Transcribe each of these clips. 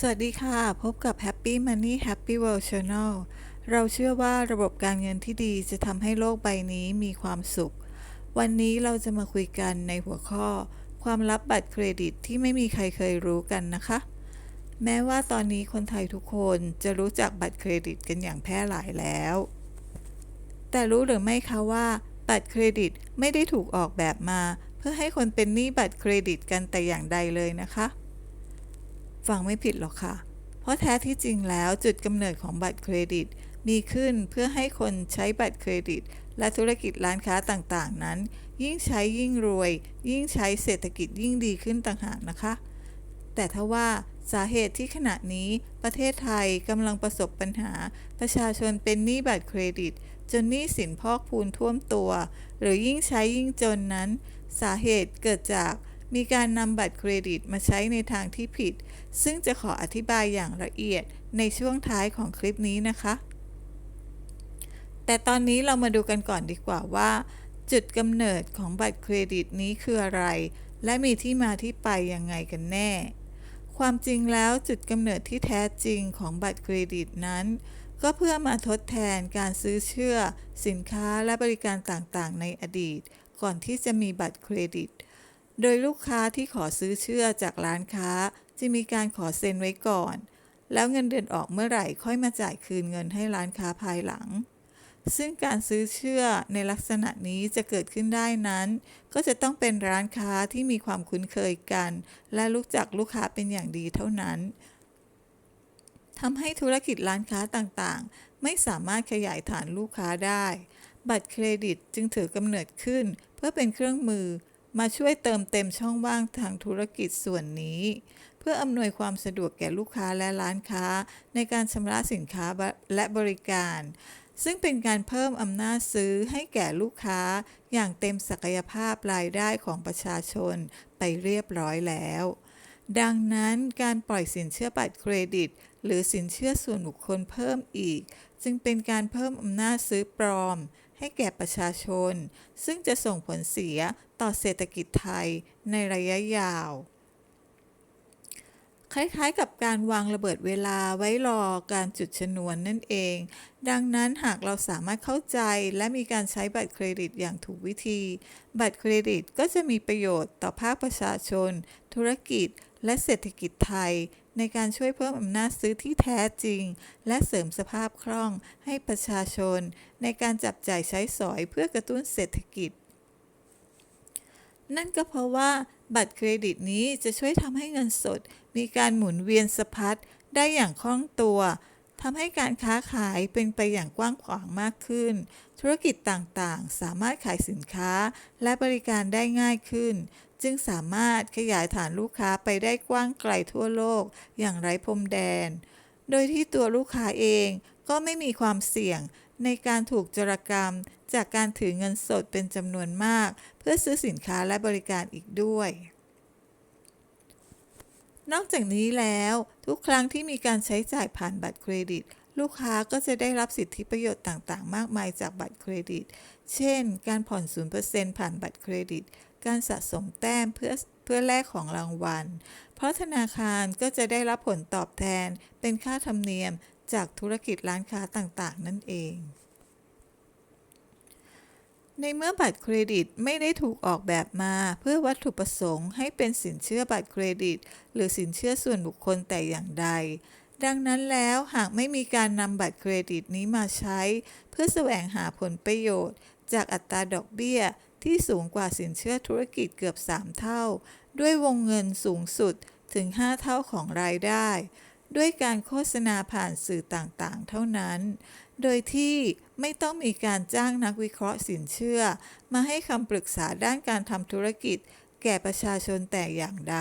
สวัสดีค่ะ พบกับ Happy Money Happy World Channel เราเชื่อว่าระบบการเงินที่ดีจะทำให้โลกใบนี้มีความสุข วันนี้เราจะมาคุยกันในหัวข้อ ความลับบัตรเครดิตที่ไม่มีใครเคยรู้กันนะคะ แม้ว่าตอนนี้คนไทยทุกคนจะรู้จักบัตรเครดิตกันอย่างแพร่หลายแล้ว แต่รู้หรือไม่คะว่าบัตรเครดิตไม่ได้ถูกออกแบบมา เพื่อให้คนเป็นหนี้บัตรเครดิตกันแต่อย่างใดเลยนะคะ ฟังไม่ผิดหรอกค่ะ เพราะแท้ที่จริงแล้วจุดกำเนิดของบัตรเครดิต มีขึ้นเพื่อให้คนใช้บัตรเครดิต และธุรกิจร้านค้าต่างๆ นั้น ยิ่งใช้ยิ่งรวย ยิ่งใช้เศรษฐกิจยิ่งดีขึ้นต่างหากนะคะ แต่ถ้าว่าสาเหตุที่ขณะนี้ประเทศไทยกำลังประสบปัญหา ประชาชนเป็นหนี้บัตรเครดิต จนหนี้สินพอกพูนท่วมตัว หรือยิ่งใช้ยิ่งจนนั้น สาเหตุเกิดจาก มีการนำบัตรเครดิตมาใช้ในทางที่ผิด ซึ่งจะขออธิบายอย่างละเอียดในช่วงท้ายของคลิปนี้นะคะ แต่ตอนนี้เรามาดูกันก่อนดีกว่าว่า จุดกำเนิดของบัตรเครดิตนี้คืออะไร และมีที่มาที่ไปยังไงกันแน่ ความจริงแล้วจุดกำเนิดที่แท้จริงของบัตรเครดิตนั้น ก็เพื่อมาทดแทนการซื้อเชื่อ สินค้าและบริการต่างๆ ในอดีต ก่อนที่จะมีบัตรเครดิต โดยลูกค้าที่ขอซื้อเชื่อจากร้านค้า จะมีการขอเซ็นไว้ก่อน แล้วเงินเดือนออกเมื่อไหร่ค่อยมาจ่ายคืนเงินให้ร้านค้าภายหลัง ซึ่งการซื้อเชื่อในลักษณะนี้จะเกิดขึ้นได้นั้น ก็จะต้องเป็นร้านค้าที่มีความคุ้นเคยกัน และรู้จักลูกค้าเป็นอย่างดีเท่านั้นทำให้ธุรกิจร้านค้าต่างๆ ไม่สามารถขยายฐานลูกค้าได้ บัตรเครดิตจึงถือกำเนิดขึ้น เพื่อเป็นเครื่องมือ มาช่วยเติมเต็มช่องว่างทางธุรกิจส่วนนี้ เพื่ออำนวยความสะดวกแก่ลูกค้าและร้านค้า ในการชำระสินค้าและบริการ ซึ่งเป็นการเพิ่มอำนาจซื้อให้แก่ลูกค้า อย่างเต็มศักยภาพรายได้ของประชาชนไปเรียบร้อยแล้ว ดังนั้นการปล่อยสินเชื่อบัตรเครดิต หรือสินเชื่อส่วนบุคคลเพิ่มอีก จึงเป็นการเพิ่มอำนาจซื้อปลอม ให้แก่ประชาชน ซึ่งจะส่งผลเสียต่อเศรษฐกิจไทยในระยะยาว คล้ายๆกับการวางระเบิดเวลาไว้รอการจุดชนวนนั่นเอง ดังนั้นหากเราสามารถเข้าใจและมีการใช้บัตรเครดิตอย่างถูกวิธี บัตรเครดิตก็จะมีประโยชน์ต่อภาคประชาชน ธุรกิจ และเศรษฐกิจไทย ในการช่วยเพิ่มอำนาจซื้อที่แท้จริง และเสริมสภาพคล่องให้ประชาชน ในการจับจ่ายใช้สอยเพื่อกระตุ้นเศรษฐกิจ นั่นก็เพราะว่าบัตรเครดิตนี้จะช่วยทำให้เงินสด มีการหมุนเวียนสะพัดได้อย่างคล่องตัว ทำให้การค้าขายเป็นไปอย่างกว้างขวางมากขึ้น ธุรกิจต่างๆ สามารถขายสินค้าและบริการได้ง่ายขึ้น จึงสามารถขยายฐานลูกค้าไปได้กว้างไกลทั่วโลกอย่างไร้พรมแดน โดยที่ตัวลูกค้าเองก็ไม่มีความเสี่ยงในการถูกจรกรรม จากการถือเงินสดเป็นจำนวนมาก เพื่อซื้อสินค้าและบริการอีกด้วย นอกจากนี้แล้วทุกครั้งที่มีการใช้จ่ายผ่านบัตรเครดิต ลูกค้าก็จะได้รับสิทธิประโยชน์ต่างๆ มากมายจากบัตรเครดิต เช่น การผ่อน 0%ผ่านบัตรเครดิต การสะสมแต้มเพื่อเพื่อแลกของรางวัล เพราะธนาคารก็จะได้รับผลตอบแทนเป็นค่าธรรมเนียมจากธุรกิจร้านค้าต่างๆ นั่นเอง ในเมื่อบัตรเครดิตไม่ได้ถูกออกแบบมา เพื่อวัตถุประสงค์ให้เป็นสินเชื่อบัตรเครดิต หรือสินเชื่อส่วนบุคคลแต่อย่างใด ดังนั้นแล้วหากไม่มีการนำบัตรเครดิตนี้มาใช้ เพื่อแสวงหาผลประโยชน์ จากอัตราดอกเบี้ยที่สูงกว่าสินเชื่อธุรกิจเกือบ 3 เท่า ด้วยวงเงินสูงสุดถึง 5 เท่าของรายได้ ด้วยการโฆษณาผ่านสื่อต่างๆ เท่านั้น โดยที่ไม่ต้องมีการจ้างนักวิเคราะห์สินเชื่อ มาให้คำปรึกษาด้านการทำธุรกิจ แก่ประชาชนแต่อย่างใด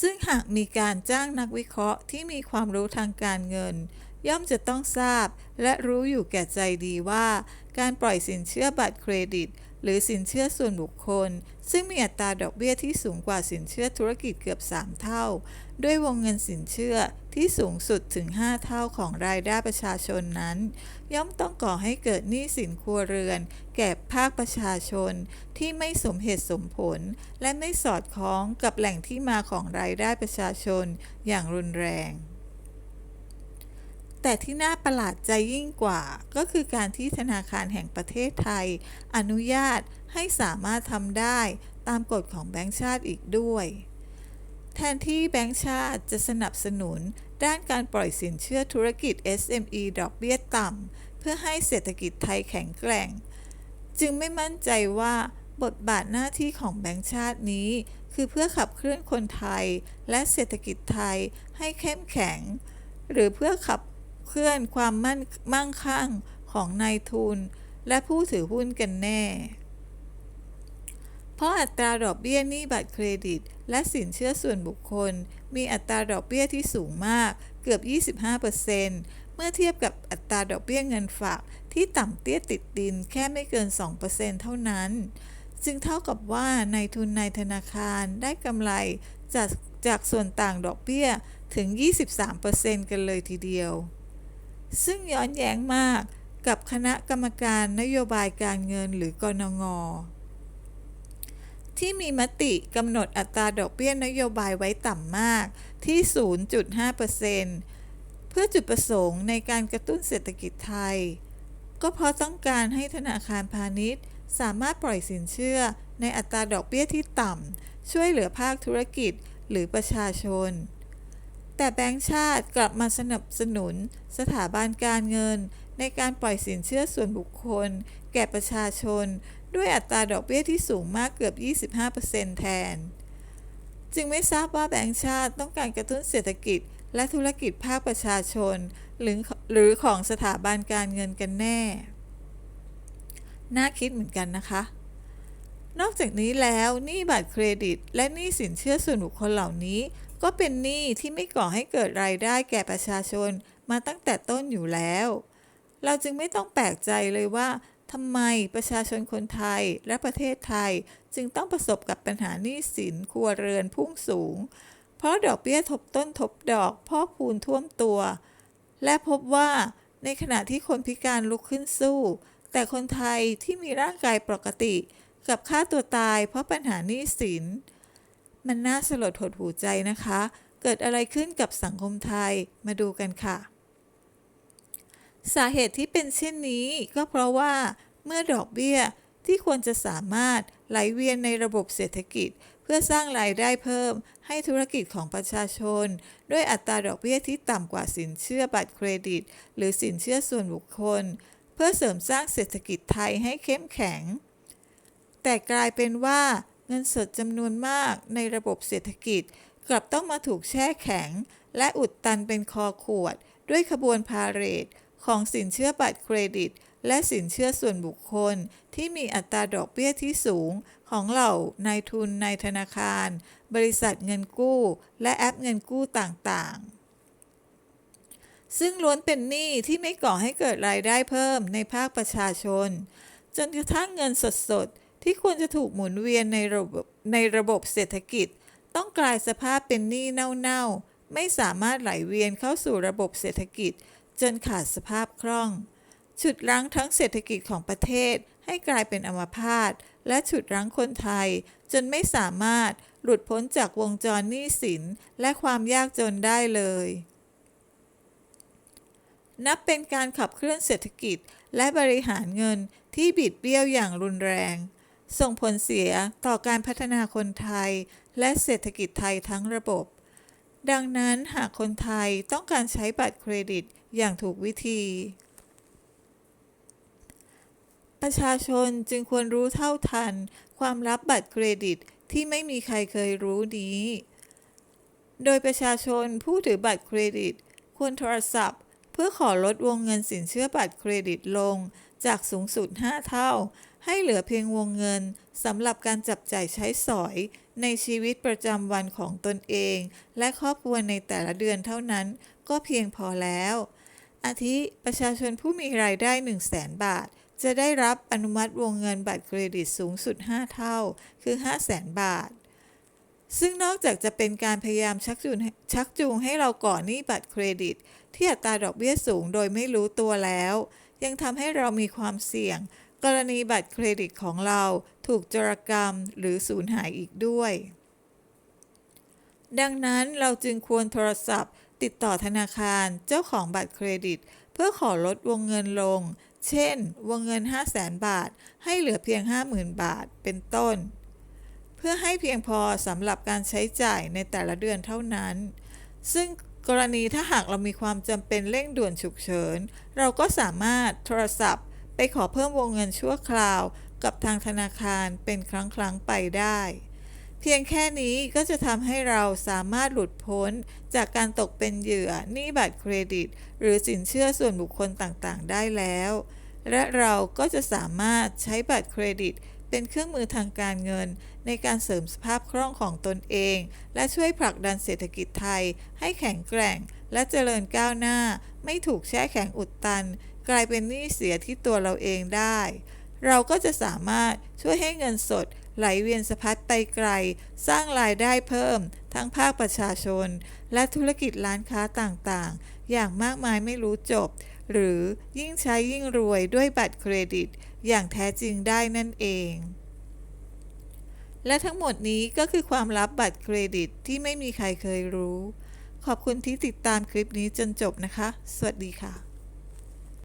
ซึ่งหากมีการจ้างนักวิเคราะห์ที่มีความรู้ทางการเงิน ย่อมจะต้องทราบ และรู้อยู่แก่ใจดีว่า การปล่อยสินเชื่อบัตรเครดิต หรือสินเชื่อส่วนบุคคล ซึ่งมีอัตราดอกเบี้ยที่สูงกว่าสินเชื่อธุรกิจเกือบ 3 เท่า ด้วยวงเงินสินเชื่อ ที่สูงสุดถึง 5 เท่าของรายได้ประชาชนนั้น ย่อมต้องก่อให้เกิดหนี้สินครัวเรือน แก่ภาคประชาชนที่ไม่สมเหตุสมผล และไม่สอดคล้องกับแหล่งที่มาของรายได้ประชาชนอย่างรุนแรงแต่ที่น่าประหลาดใจยิ่งกว่า ก็คือการที่ธนาคารแห่งประเทศไทย อนุญาตให้สามารถทำได้ตามกฎของแบงก์ชาติอีกด้วย แทนที่แบงก์ชาติจะสนับสนุน ด้านการปล่อยสินเชื่อธุรกิจ SME ดอกเบี้ยต่ำ เพื่อให้เศรษฐกิจไทยแข็งแกร่ง จึงไม่มั่นใจว่าบทบาทหน้าที่ของแบงก์ชาตินี้ คือเพื่อขับเคลื่อนคนไทย และเศรษฐกิจไทยให้เข้มแข็ง หรือเพื่อขับเคลื่อนความมั่นมั่งคั่งของนายทุน และผู้ถือหุ้นกันแน่ เพราะอัตราดอกเบี้ยหนี้บัตรเครดิต และสินเชื่อส่วนบุคคล มีอัตราดอกเบี้ยที่สูงมากเกือบ 25%เมื่อเทียบกับอัตราดอกเบี้ยเงินฝากที่ต่ำเตี้ยติดดินแค่ไม่เกิน 2%เท่านั้น จึงเท่ากับว่านายทุนในธนาคารได้กำไรจากจากส่วนต่างดอกเบี้ยถึง 23%กันเลยทีเดียว ซึ่งย้อนแย้งมากกับคณะกรรมการนโยบายการเงินหรือกนง ที่มีมติกำหนดอัตราดอกเบี้ยนโยบายไว้ต่ำมากที่ 0.5%เพื่อจุดประสงค์ในการกระตุ้นเศรษฐกิจไทย ก็เพราะต้องการให้ธนาคารพาณิชย์ สามารถปล่อยสินเชื่อในอัตราดอกเบี้ยที่ต่ำช่วยเหลือภาคธุรกิจหรือประชาชน แต่แบงก์ชาติกลับมาสนับสนุนสถาบันการเงิน ในการปล่อยสินเชื่อส่วนบุคคล แก่ประชาชน ด้วยอัตราดอกเบี้ยที่สูงมากเกือบ 25%แทน จึงไม่ทราบว่าแบงก์ชาติต้องการกระตุ้นเศรษฐกิจ และธุรกิจภาคประชาชน หรือหรือของสถาบันการเงินกันแน่ น่าคิดเหมือนกันนะคะ นอกจากนี้แล้วหนี้บัตรเครดิต และหนี้สินเชื่อส่วนบุคคลเหล่านี้ ก็เป็นหนี้ที่ไม่ก่อให้เกิดรายได้แก่ประชาชนมาตั้งแต่ต้นอยู่แล้ว เราจึงไม่ต้องแปลกใจเลยว่า ทำไมประชาชนคนไทยและประเทศไทยจึงต้องประสบกับปัญหาหนี้สินครัวเรือนพุ่งสูง เพราะดอกเบี้ยทบต้นทบดอกพอกพูนท่วมตัว และพบว่าในขณะที่คนพิการลุกขึ้นสู้ แต่คนไทยที่มีร่างกายปกติกับฆ่าตัวตายเพราะปัญหาหนี้สิน มันน่าสลดหดหูใจนะคะ เกิดอะไรขึ้นกับสังคมไทยมาดูกันค่ะ สาเหตุที่เป็นเช่นนี้ก็เพราะว่าเมื่อดอกเบี้ยที่ควรจะสามารถไหลเวียนในระบบเศรษฐกิจ เพื่อสร้างรายได้เพิ่มให้ธุรกิจของประชาชน ด้วยอัตราดอกเบี้ยที่ต่ำกว่าสินเชื่อบัตรเครดิต หรือสินเชื่อส่วนบุคคล เพื่อเสริมสร้างเศรษฐกิจไทยให้เข้มแข็ง แต่กลายเป็นว่าเงินสดจำนวนมากในระบบเศรษฐกิจ กลับต้องมาถูกแช่แข็ง และอุดตันเป็นคอขวด ด้วยขบวนพาเหรด ของสินเชื่อบัตรเครดิต และสินเชื่อส่วนบุคคล ที่มีอัตราดอกเบี้ยที่สูง ของเหล่านายทุนในธนาคาร บริษัทเงินกู้ และแอปเงินกู้ต่างๆซึ่งล้วนเป็นหนี้ที่ไม่ก่อให้เกิดรายได้เพิ่มในภาคประชาชน จนกระทั่งเงินสดๆ ที่ควรจะถูกหมุนเวียนในระบบในระบบเศรษฐกิจ ต้องกลายสภาพเป็นหนี้เน่าๆ ไม่สามารถไหลเวียนเข้าสู่ระบบเศรษฐกิจ จนขาดสภาพคล่อง ฉุดรั้งทั้งเศรษฐกิจของประเทศให้กลายเป็นอัมพาตและฉุดรั้งคนไทย จนไม่สามารถหลุดพ้นจากวงจรหนี้สินและความยากจนได้เลย นับเป็นการขับเคลื่อนเศรษฐกิจและบริหารเงินที่บิดเบี้ยวอย่างรุนแรง ส่งผลเสียต่อการพัฒนาคนไทย และเศรษฐกิจไทยทั้งระบบ ดังนั้นหากคนไทยต้องการใช้บัตรเครดิต อย่างถูกวิธี ประชาชนจึงควรรู้เท่าทัน ความลับบัตรเครดิตที่ไม่มีใครเคยรู้นี้ โดยประชาชนผู้ถือบัตรเครดิต ควรโทรศัพท์ เพื่อขอลดวงเงินสินเชื่อบัตรเครดิตลงจากสูงสุด 5 เท่า ให้เหลือเพียงวงเงินสำหรับการจับจ่ายใช้สอยในชีวิตประจำวันของตนเอง และครอบครัวในแต่ละเดือนเท่านั้นก็เพียงพอแล้ว อาทิประชาชนผู้มีรายได้ 1 0 0 0 0แบาท จะได้รับอนุมัติวงเงินบัตรเครดิตสูงสุด 5 เท่า คือ 5 0 0แสนบาท ซึ่งนอกจากจะเป็นการพยายามชักจูงชักจูงให้เราก่อหนี้บัตรเครดิต ที่อัตราดอกเบี้ยสูงโดยไม่รู้ตัวแล้ว ยังทำให้เรามีความเสี่ยง กรณีบัตรเครดิตของเราถูกจรกรรมหรือสูญหายอีกด้วย ดังนั้นเราจึงควรโทรศัพท์ ติดต่อธนาคารเจ้าของบัตรเครดิต เพื่อขอลดวงเงินลง เช่น วงเงิน 5 0 0แสนบาท ให้เหลือเพียง 50,000 บาท เป็นต้น เพื่อให้เพียงพอสำหรับการใช้จ่ายในแต่ละเดือนเท่านั้น ซึ่งกรณีถ้าหากเรามีความจำเป็นเร่งด่วนฉุกเฉิน เราก็สามารถโทรศัพท์ ไปขอเพิ่มวงเงินชั่วคราว กับทางธนาคารเป็นครั้งครั้งๆไปได้ เพียงแค่นี้ก็จะทำให้เราสามารถหลุดพ้น จากการตกเป็นเหยื่อหนี้บัตรเครดิต หรือสินเชื่อส่วนบุคคลต่างๆ ได้แล้ว และเราก็จะสามารถใช้บัตรเครดิต เป็นเครื่องมือทางการเงิน ในการเสริมสภาพคล่องของตนเอง และช่วยผลักดันเศรษฐกิจไทย ให้แข็งแกร่ง และเจริญก้าวหน้า ไม่ถูกแช่แข็งอุดตัน กลายเป็นหนี้เสียที่ตัวเราเองได้ เราก็จะสามารถช่วยให้เงินสด ไหลเวียนสะพัดไปไกล สร้างรายได้เพิ่ม ทั้งภาคประชาชน และธุรกิจร้านค้าต่างๆ อย่างมากมายไม่รู้จบ หรือยิ่งใช้ยิ่งรวยด้วยบัตรเครดิต อย่างแท้จริงได้นั่นเอง และทั้งหมดนี้ก็คือความลับบัตรเครดิตที่ไม่มีใครเคยรู้ ขอบคุณที่ติดตามคลิปนี้จนจบนะคะ สวัสดีค่ะ